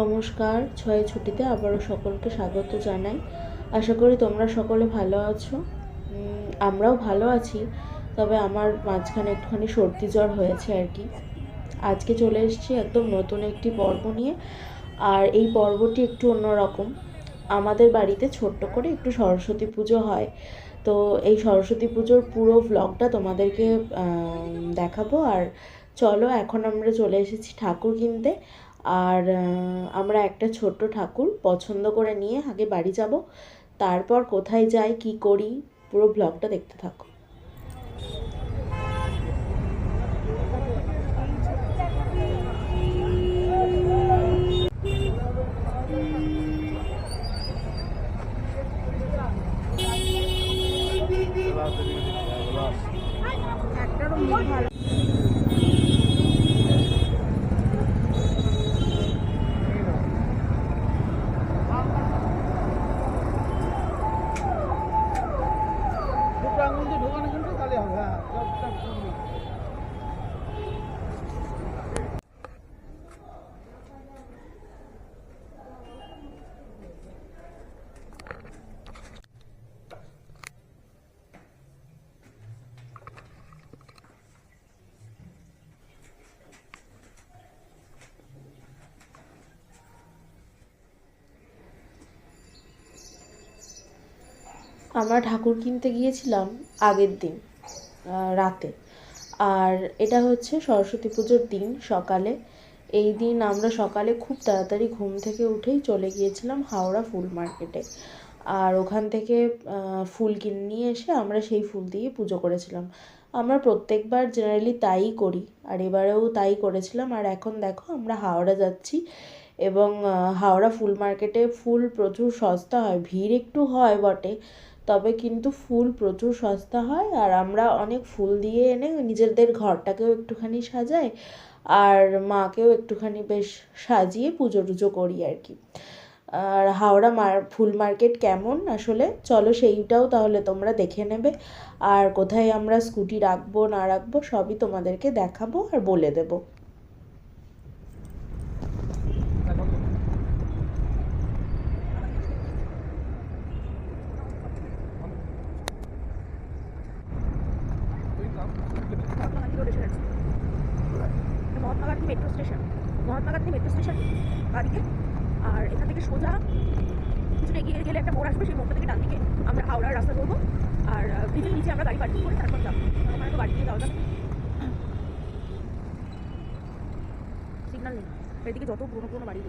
নমস্কার, ছয় ছুটিতে আবারও সকলকে স্বাগত জানাই। আশা করি তোমরা সকলে ভালো আছো। আমরাও ভালো আছি, তবে আমার মাঝখানে একটুখানি সর্দি জ্বর হয়েছে আর কি। আজকে চলে এসেছি একদম নতুন একটি পর্ব নিয়ে, আর এই পর্বটি একটু অন্যরকম। আমাদের বাড়িতে ছোট্ট করে একটু সরস্বতী পুজো হয়। তো এই সরস্বতী পুজোর পুরো ভ্লগটা তোমাদেরকে দেখাবো। আর চলো, এখন আমরা চলে এসেছি ঠাকুর কিনতে। আর আমরা একটা ছোট্ট ঠাকুর পছন্দ করে নিয়ে আগে বাড়ি যাব। তারপর কোথায় যাই, কি করি, পুরো ব্লগটা দেখতে থাকো দুটো আঙুল দিয়ে ঢোকানো কিন্তু তাহলে হবে হ্যাঁ সব সব শুনবি আমরা ঠাকুর কিনতে গিয়েছিলাম আগের দিন রাতে। আর এটা হচ্ছে সরস্বতী পুজোর দিন সকালে। এই দিন আমরা সকালে খুব তাড়াতাড়ি ঘুম থেকে উঠেই চলে গিয়েছিলাম হাওড়া ফুল মার্কেটে। আর ওখান থেকে ফুল কিনে, নিয়ে এসে আমরা সেই ফুল দিয়ে পুজো করেছিলাম। আমরা প্রত্যেকবার জেনারেলি তাই করি, আর এবারেও তাই করেছিলাম। আর এখন দেখো আমরা হাওড়া যাচ্ছি এবং হাওড়া ফুল মার্কেটে ফুল প্রচুর সস্তা হয়, ভিড় একটু হয় বটে। তবে কিন্তু ফুল প্রচুর সস্তা হয় আর আমরা অনেক ফুল দিয়ে এনে নিজেদের ঘরটাকেও একটুখানি সাজাই আর মাকেও একটুখানি বেশ সাজিয়ে পুজো টুজো করি আর কি। আর হাওড়া মার, ফুল মার্কেট কেমন আসলে? চলো সেইটাও তাহলে তোমরা দেখে নেবে। আর কোথায় আমরা স্কুটি রাখব না রাখব সবই তোমাদেরকে দেখাবো আর বলে দেবো Mahatma Gandhi metro station Mahatma Gandhi metro station বাদিকে আর এখান থেকে সোজা কিছুটা এগিয়ে গেলে একটা মোড় আসবে সেই মোড়টা থেকে ডান দিকে আমরা হাওড়ার রাস্তা ধরবো আর ব্রিজের নিচে আমরা গাড়ি পার্কিং করে তারপর যাব ওখানে তো গাড়ি দিয়ে যাওয়া যাবে সিগনাল নেই এদিকে যত পুরোনো পুরোনো বাড়ি।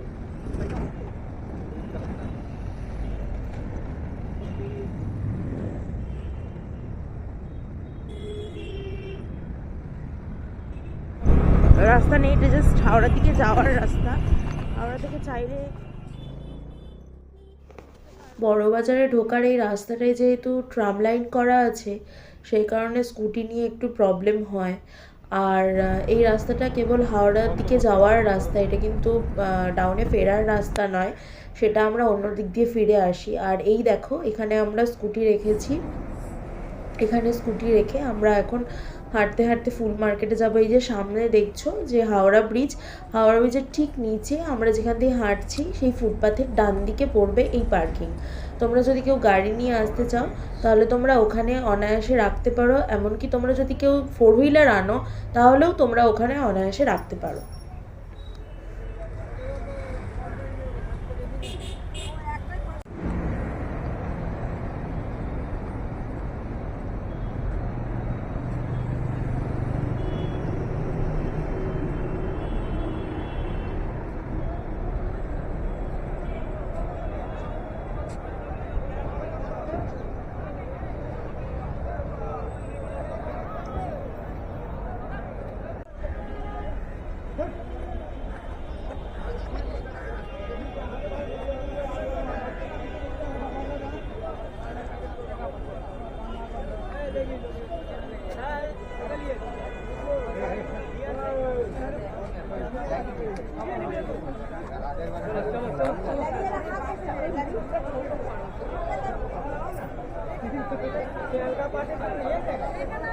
রাস্তা নেই, এটা জাস্ট হাওড়ার দিকে যাওয়ার রাস্তা হাওড়া থেকে চাইলে বড় বাজারে ঢোকার এই রাস্তাটায় যেহেতু ট্রাম লাইন করা আছে, সেই কারণে স্কুটি নিয়ে একটু প্রবলেম হয় আর এই রাস্তাটা কেবল হাওড়ার দিকে যাওয়ার রাস্তা, এটা কিন্তু ডাউনে ফেরার রাস্তা নয়, সেটা আমরা অন্য দিক দিয়ে ফিরে আসি। আর এই দেখো, এখানে আমরা স্কুটি রেখেছি। এখানে স্কুটি রেখে আমরা এখন হাঁটতে হাঁটতে ফুল মার্কেটে যাব। এই যে সামনে দেখছ যে হাওড়া ব্রিজ হাওড়া ব্রিজের ঠিক নিচে আমরা যেখান দিয়ে হাঁটছি, সেই ফুটপাথের ডান দিকে পড়বে এই পার্কিং তোমরা যদি কেউ গাড়ি নিয়ে আসতে চাও, তাহলে তোমরা ওখানে অনায়াসে রাখতে পারো। এমনকি তোমরা যদি কেউ ফোর হুইলার আনো, তাহলেও তোমরা ওখানে অনায়াসে রাখতে পারো। पार्टी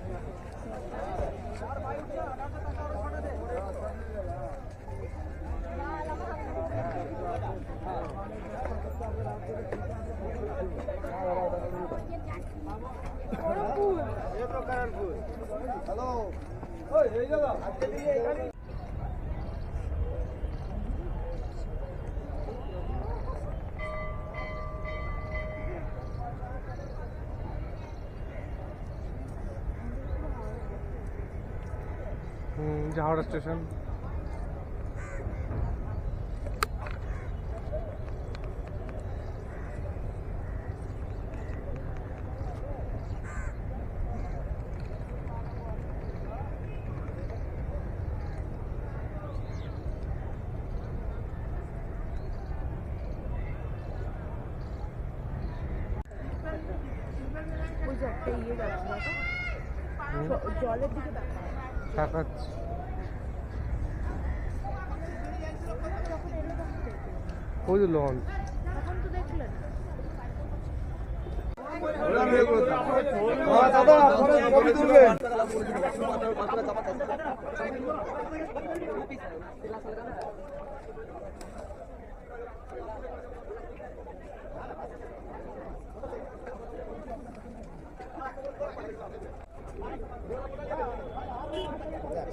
হাওড়া স্টেশন ওই যে একটা ইয়ে যাচ্ছে দেখো জ- জলের দিকে দেখা তাকাচ্ছি ওই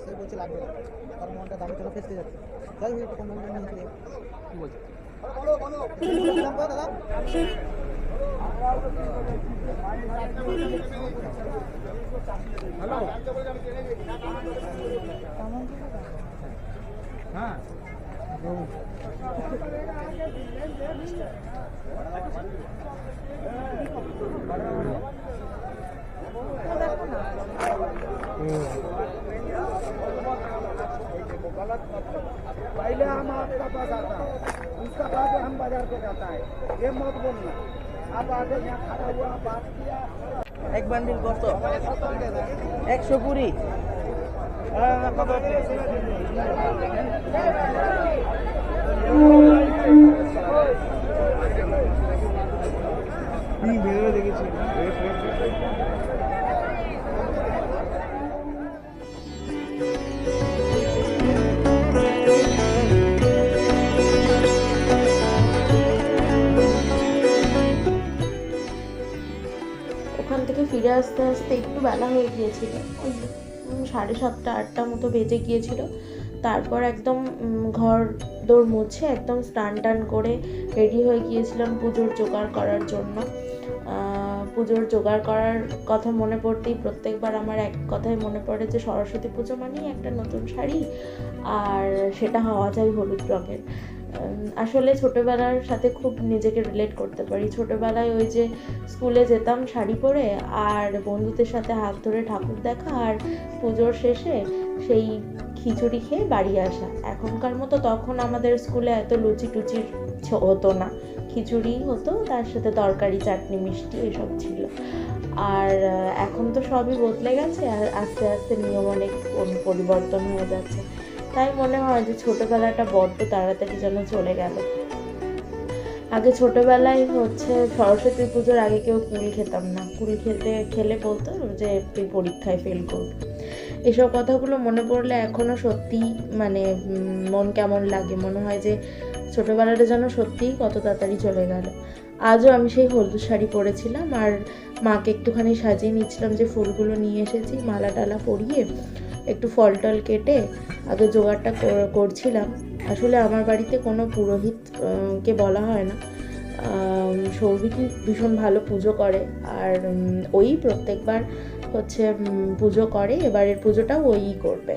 সে বলছে লাগবে কারণ মনটা দামি টাকা ফেসতে যাচ্ছে যাই হোক কম দামে নিয়ে চলে কি বলছে দাদা पहले हम आपका पास आता है उसका बाद हम बाजार को जाता है ये मत बोलना आप आगे यहाँ खड़ा हुआ बात किया এক বান্ডিল কত একশো কুড়ি ভেবে দেখেছি ফিরে আসতে আসতে একটু বেলা হয়ে গিয়েছিল। ওই সাড়ে সাতটা, আটটা মতো বেজে গিয়েছিল। তারপর একদম ঘর দৌড় মুছে একদম স্নান টান করে রেডি হয়ে গিয়েছিলাম পুজোর জোগাড় করার জন্য। পুজোর জোগাড় করার কথা মনে পড়তেই প্রত্যেকবার আমার এক কথাই মনে পড়ে যে সরস্বতী পুজো মানেই একটা নতুন শাড়ি, আর সেটা হওয়া যায় হলুদ রঙের। আসলে ছোটোবেলার সাথে খুব নিজেকে রিলেট করতে পারি। ছোটোবেলায় ওই যে স্কুলে যেতাম শাড়ি পরে, আর বন্ধুদের সাথে হাত ধরে ঠাকুর দেখা আর পুজোর শেষে সেই খিচুড়ি খেয়ে বাড়ি আসা। এখনকার মতো তখন আমাদের স্কুলে এত লুচি টুচি হতো না। খিচুড়ি হতো, তার সাথে তরকারি, চাটনি, মিষ্টি এসব ছিল। আর এখন তো সবই বদলে গেছে, আর আস্তে আস্তে নিয়ম অনেক পরিবর্তন হয়ে যাচ্ছে। তাই মনে হয় যে ছোটোবেলাটা বড্ড তাড়াতাড়ি যেন চলে গেল। আগে ছোটবেলায় হচ্ছে সরস্বতী পুজোর আগে কেউ কুল খেতাম না। কুল খেতে, খেলে বলতো যে তুই পরীক্ষায় ফেল করবি। এসব কথাগুলো মনে পড়লে এখনও সত্যি মানে মন কেমন লাগে। মনে হয় যে ছোটোবেলাটা যেন সত্যিই কত তাড়াতাড়ি চলে গেল। আজও আমি সেই হলুদ শাড়ি পরেছিলাম আর মাকে একটুখানি সাজিয়ে নিচ্ছিলাম যে ফুলগুলো নিয়ে এসেছি মালা টালা পরিয়ে। একটু ফল টল কেটে আগে জোগাড়টা করছিলাম। আসলে আমার বাড়িতে কোনো পুরোহিতকে বলা হয় না। সৌভিক ভীষণ ভালো পুজো করে। আর ওই প্রত্যেকবার হচ্ছে পুজো করে। এবারের পুজোটাও ওই করবে।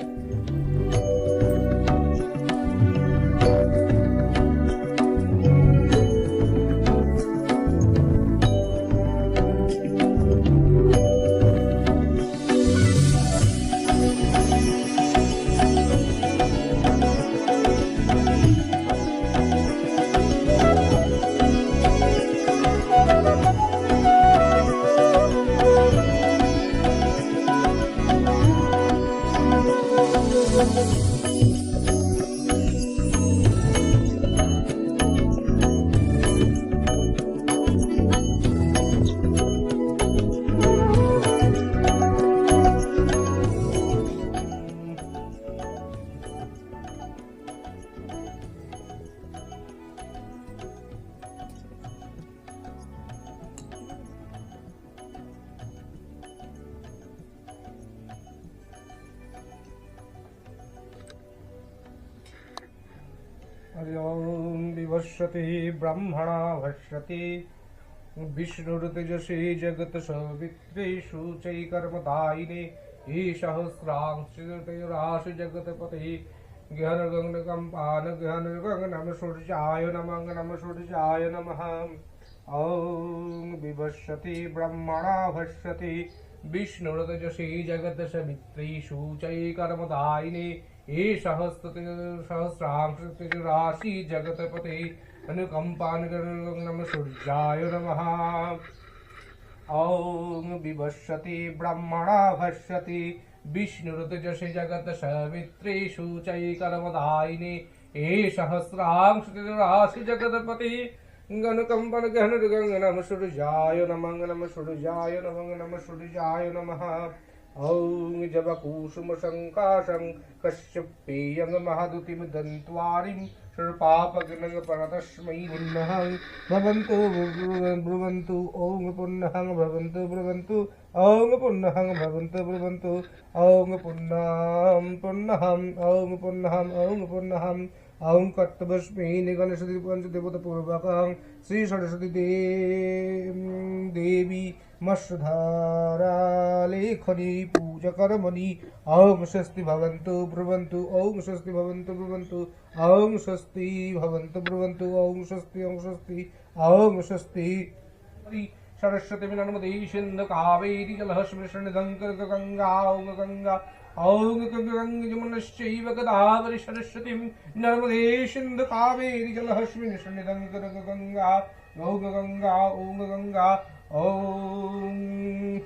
ॐ विवस्वति ब्रह्मणा वस्वति विष्णुर्तेजसी जगत्सवित्रीषूचैकर्मदायिने ईसहस्रांशराशि जगत्पतिः गहनगङ्गकम्पानगहनगङ्गनम सूर्याय नमः नम सूर्याय नमः। ॐ विवस्वति ब्रह्मणा भस्वति विष्णुर्तजसी जगत्सवित्रीषूचैकर्मदायिने सवित्रेषु चैकर्मदायिने हे सहस्र सहस्रांश राशि जगतपते अनुकंपान नम सूर्याय नमः ॐ विवस्वति ब्रह्मणा भष्यति विष्णुरुतजसि जगत सवित्रेषु चैकर्मदायिने हे सहस्रांश राशि जगतपति गणकम्पन गहन गंग नम सूर्याय नमः नम सूर्याय नमः नम सूर्याय नमः ॐ जपकुसुम सङ्काशं कश्यपेयं महदुतिं दन्त्वारिं सर्पापगनं परतस्मै पुन्नः भवन्तु, ब्रुवन्तु ॐ पुन्नः भवन्तु, ब्रुवन्तु ॐ पुन्नः भवन्तु, ब्रुवन्तु ॐ पुन्नां पुन्नः ॐ पुन्नः ॐ पुन्नः ॐ कर्तवस्मै निगणसति पञ्चदेवतपूर्वकं श्रीसरस्वती दे देवी मत्स्यधारालेखनी पूजकर्मणि ॐ स्वस्ति भवन्तु ब्रुवन्तु ॐ स्वस्ति भवन्तु ब्रुवन्तु ॐ स्वस्ति भवन्तु ब्रुवन्तु ॐ स्वस्ति ॐ स्वस्ति ॐ स्वस्ति सरस्वती नर्मदे सिन्धु कावेरी जलहस्मृशनिधङ्कर गङ्गा ॐ गङ्गा ॐ औङ्ग यमुनश्चैव गदावरि सरस्वतीम् नर्मदेशिन्दतावेरि जलहर्ष्मिषिदङ्गा औग गङ्गा ॐ गङ्गा ॐ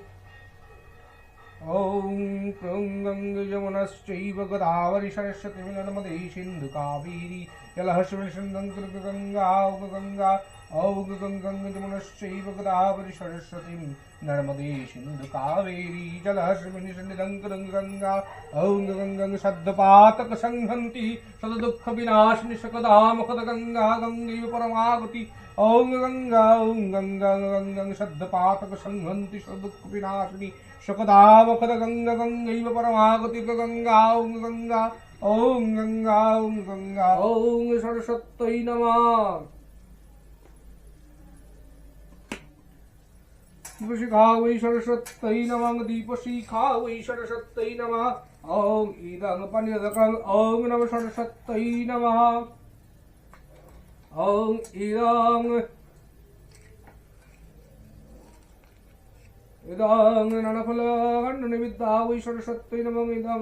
ॐ ॐ क्लौं गङ्ग यमुनश्चैव गोदावरि सरस्वती नर्मदे सिन्धु कावेरी जलहस्मिन् सन्निधङ्कर गङ्गा ॐ गङ्गा ॐ गङ्गं यमुनश्चैव गोदावरि सरस्वतीं नर्मदे सिन्धु कावेरी जलहस्मिन् सन्निधङ्कर गङ्गा ॐ गङ्गं सद्दपातक संहन्ति सददुःखविनाशिनि सकदा मुखद गङ्गा गङ्गैव परमागति ॐ गङ्गा ॐ गङ्गा गङ्गं सद्दपातक संहन्ति सदुःखविनाशिनि सकदा मुखद गङ्गा गङ्गैव परमागति गङ्गा ॐ गङ्गा ॐ गङ्गा ॐ गङ्गा ॐ सरस्वत्यै नमः दीपशिखा वै सरस्वत्यै नमः दीपशिखा वै सरस्वत्यै नमः ॐ इदं पनिरदकं ॐ नमः सरस्वत्यै नमः ॐ इदं ইদং ননফল নিবিদ্যা ওই সরস্বত্যই নম ইদং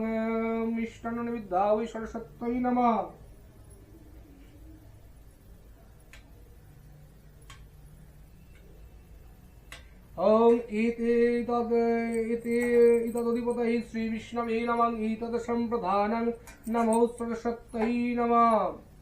মিষ্টান্ন নিবিদ্যা ওই সরস্বত্যই নম ওম ইতি তদ ইতি ইতদধিপত শ্রী বিষ্ণবে নমঃ ইতদ সম্প্রধানং নমঃ সরস্বত্যই নমঃ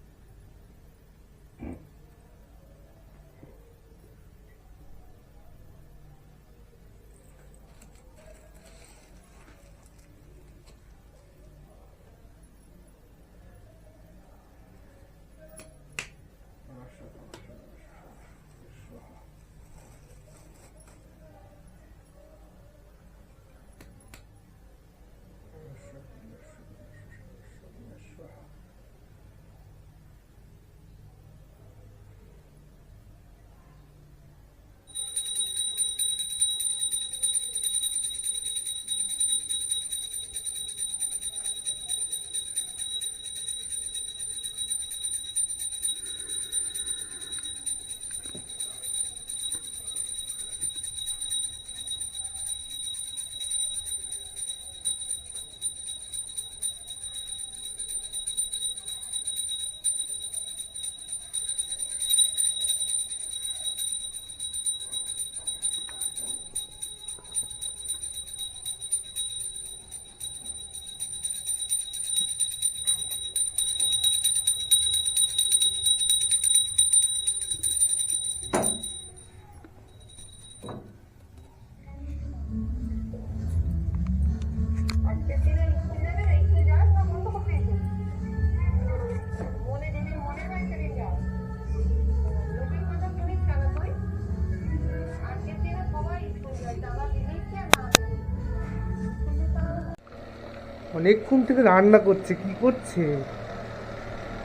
অনেকক্ষণ থেকে রান্না করছে কি করছে?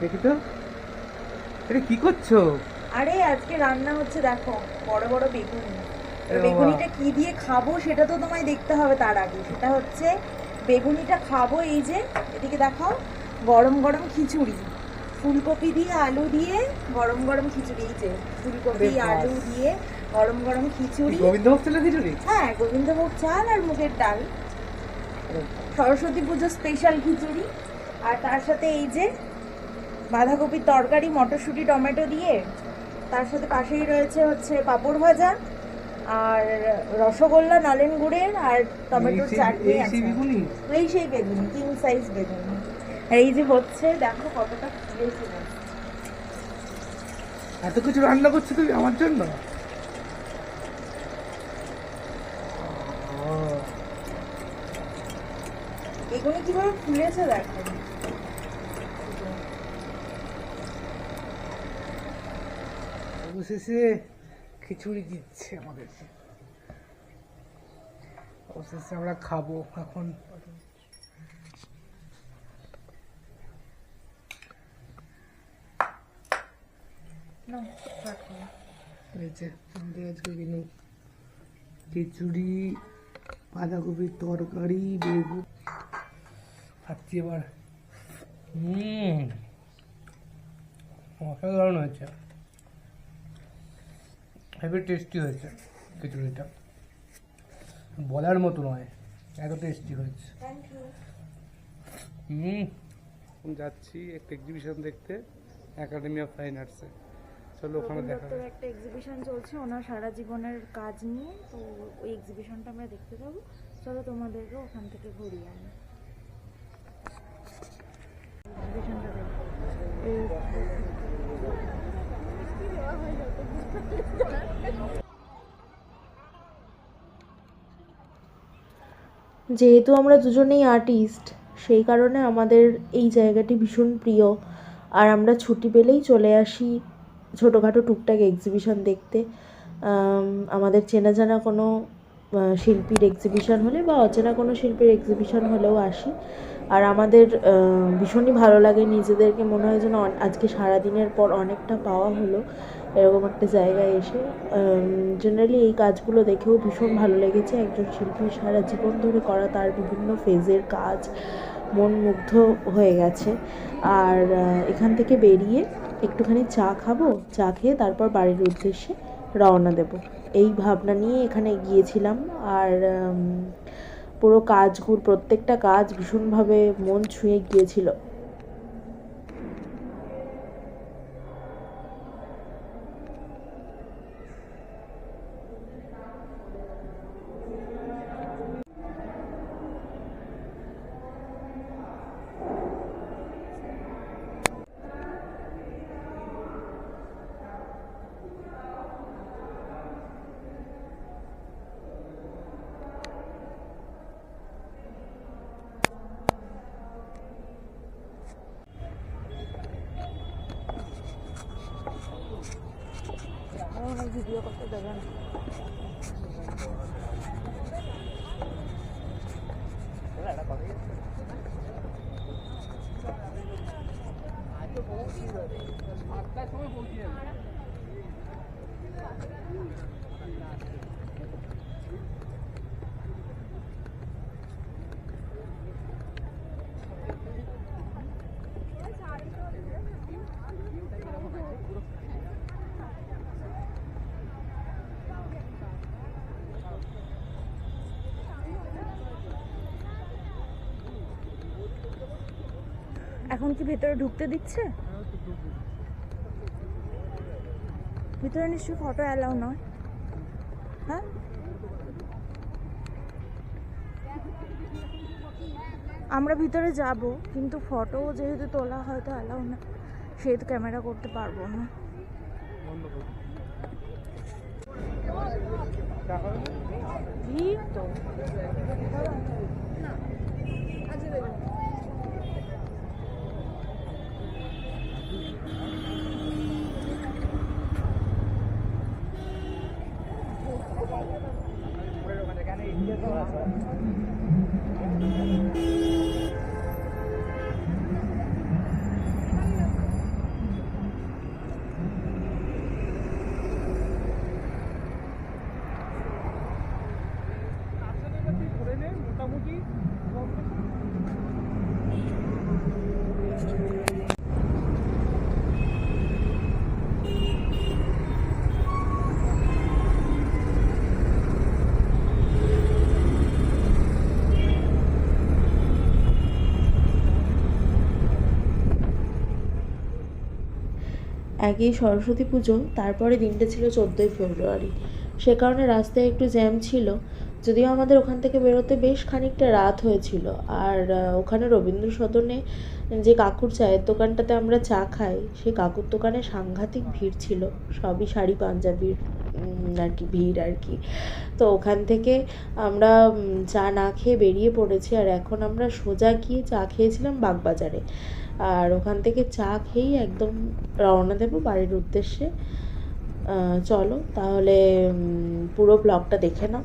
দেখি তো। এটা কি করছ? আরে আজকে রান্না হচ্ছে দেখো বড় বড় বেগুনি। বেগুনিটা কি দিয়ে খাব সেটা তো তোমায় দেখতে হবে তার আগে। সেটা হচ্ছে বেগুনিটা খাব এই যে এদিকে দেখাও গরম গরম খিচুড়ি। ফুলকপি দিয়ে আলু দিয়ে গরম গরম খিচুড়ি এই যে ফুলকপি আলু দিয়ে গরম গরম খিচুড়ি। গোবিন্দভোগ ছিল খিচুড়ি? হ্যাঁ গোবিন্দভোগ চাল আর মুগের ডাল। সরস্বতী পুজোর স্পেশাল খিচুড়ি। আর তার সাথে এই যে বাঁধাকপির তরকারি মটরশুঁটি টমেটো দিয়ে তার সাথে পাশেই রয়েছে হচ্ছে পাঁপড় ভাজা আর রসগোল্লা নলেন গুড়ের আর টমেটোর চাটনি এই সেই আছে। বেগুনি? এই সেই বেগুনি কিং সাইজ বেগুনি। আর এই যে হচ্ছে দেখো কতটা এত কিছু রান্না করছ তুমি আমার জন্য? বেগুনি কীভাবে ফুলেছে দেখো। অবশেষে খিচুড়ি দিচ্ছে আমাদেরকে অবশেষে আমরা খাব এখন। যে আমাদের আজকে মেনু। খিচুড়ি বাঁধাকপির তরকারি বেগুন। খাচ্ছি এবার। হুম। অসাধারণ হয়েছে। হেভি টেস্টি হয়েছে খিচুড়িটা। বলার মতো নয় এত টেস্টি হয়েছে। হুম। যাচ্ছি একটা এক্সিবিশন দেখতে একাডেমি অফ ফাইন আর্টসে চলো ওখানে দেখা একটা এক্সিবিশন চলছে ওনার সারা জীবনের কাজ নিয়ে তো ওই এক্সিবিশনটা আমরা দেখতে যাব। চলো তোমাদেরকে ওখান থেকে ঘুরিয়ে আনি। যেহেতু আমরা দুজনেই আর্টিস্ট সেই কারণে আমাদের এই জায়গাটি ভীষণ প্রিয়। আর আমরা ছুটি পেলেই চলে আসি ছোটোখাটো টুকটাক এক্সিবিশন দেখতে। আমাদের চেনা জানা কোনো শিল্পীর এক্সিবিশন হলে বা অচেনা কোনো শিল্পীর এক্সিবিশন হলেও আসি। আর আমাদের ভীষণই ভালো লাগে নিজেদেরকে। মনে হয় যেন আজকে সারাদিনের পর অনেকটা পাওয়া হলো এরকম একটা জায়গায় এসে। জেনারেলি এই কাজগুলো দেখেও ভীষণ ভালো লেগেছে। একজন শিল্পীর সারা জীবন ধরে করা তার বিভিন্ন ফেজের কাজ মন মুগ্ধ হয়ে গেছে। আর এখান থেকে বেরিয়ে একটুখানি চা খাব, চা খেয়ে তারপর বাড়ির উদ্দেশ্যে রওনা দেব। এই ভাবনা নিয়ে এখানে গিয়েছিলাম। আর পুরো কাজগুলো প্রত্যেকটা কাজ ভীষণভাবে মন ছুঁয়ে গিয়েছিল ভিডিও করতে দেবে না এখন কি ভেতরে ঢুকতে দিচ্ছে? ভিতরে নিশ্চয়ই ফটো অ্যালাউ নয়। হ্যাঁ? আমরা ভিতরে যাব, কিন্তু ফটো যেহেতু তোলা হয়তো অ্যালাউ না সেহেতু ক্যামেরা করতে পারব না। ভিড় তো that's it. একই সরস্বতী পুজো, তারপরে দিনটা ছিল চোদ্দোই ফেব্রুয়ারি। সে কারণে রাস্তায় একটু জ্যাম ছিল। যদিও আমাদের ওখান থেকে বেরোতে বেশ খানিকটা রাত হয়েছিল। আর ওখানে রবীন্দ্র সদনে যে কাকুর চায়ের দোকানটাতে আমরা চা খাই সেই কাকুর দোকানে সাংঘাতিক ভিড় ছিল। সবই শাড়ি, পাঞ্জাবির আর কি, ভিড় আর কি। তো ওখান থেকে আমরা চা না খেয়ে বেরিয়ে পড়েছি। আর এখন আমরা সোজা গিয়ে চা খেয়েছিলাম বাগবাজারে। আর ওখান থেকে চা খেয়েই একদম রওনা দেবো বাড়ির উদ্দেশ্যে। চলো, তাহলে পুরো ব্লগটা দেখে নাও।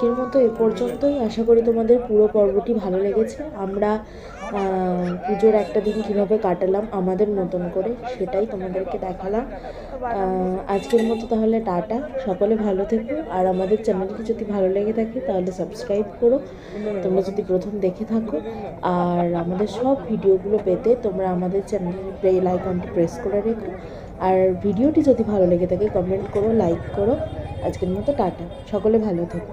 আজকের মতো এ পর্যন্তই। আশা করি তোমাদের পুরো পর্বটি ভালো লেগেছে। আমরা পুজোর একটা দিন কীভাবে কাটালাম, আমাদের মতন করে, সেটাই তোমাদেরকে দেখালাম। আজকের মতো তাহলে টাটা। সকলে ভালো থেকো। আর আমাদের চ্যানেলটি যদি ভালো লেগে থাকে, তাহলে সাবস্ক্রাইব করো। তোমরা যদি প্রথম দেখে থাকো। আর আমাদের সব ভিডিওগুলো পেতে তোমরা আমাদের চ্যানেলের বেল আইকনটি প্রেস করে রেখো। আর ভিডিওটি যদি ভালো লেগে থাকে, কমেন্ট করো, লাইক করো। আজকের মতো টাটা। সকলে ভালো থেকো।